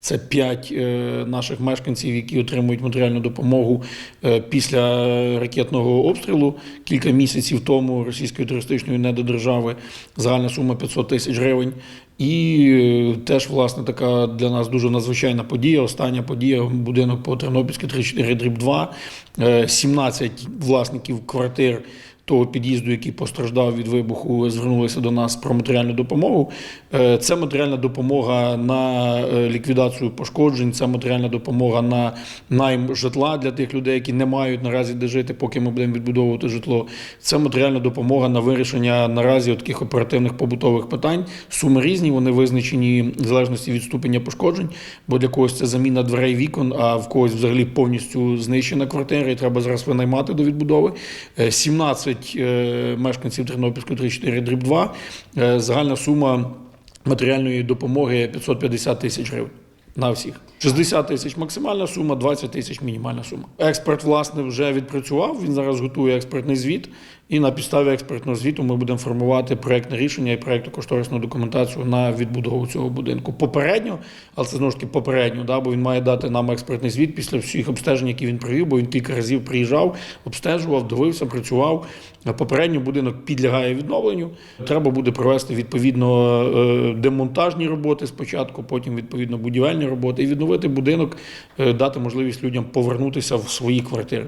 Це п'ять е, наших мешканців, які отримують матеріальну допомогу е, після ракетного обстрілу кілька місяців тому російської терористичної недодержави. Загальна сума 500 тисяч гривень. І е, теж власне така для нас дуже надзвичайна подія. Остання подія будинок по Тернопільській 34 дріб 2. Е, 17 власників квартир того під'їзду, який постраждав від вибуху, звернулися до нас про матеріальну допомогу. Е, Це матеріальна допомога на е, ліквідацію пошкоджень, це матеріальна допомога на найм житла для тих людей, які не мають наразі де жити, поки ми будемо відбудовувати житло. Це матеріальна допомога на вирішення наразі таких оперативних побутових питань. Суми різні, вони визначені в залежності від ступеня пошкоджень, бо для когось це заміна дверей вікон, а в когось взагалі повністю знищена квартира, і треба зараз винаймати до відбудови. Е, 17 е, мешканців Тернопільської 34 дріб 2. Е, Загальна сума матеріальної допомоги 550 тисяч гривень. На всіх 60 тисяч максимальна сума, 20 тисяч мінімальна сума. Експерт, власне, вже відпрацював. Він зараз готує експертний звіт, і на підставі експертного звіту ми будемо формувати проектне рішення і проектну кошторисну документацію на відбудову цього будинку. Попередньо, але це знову ж таки попередньо, да, бо він має дати нам експертний звіт після всіх обстежень, які він провів, бо він кілька разів приїжджав, обстежував, дивився, працював. Попередньо будинок підлягає відновленню. Треба буде провести відповідно е, демонтажні роботи спочатку, потім відповідно будівельні роботи і відновити будинок, е, дати можливість людям повернутися в свої квартири.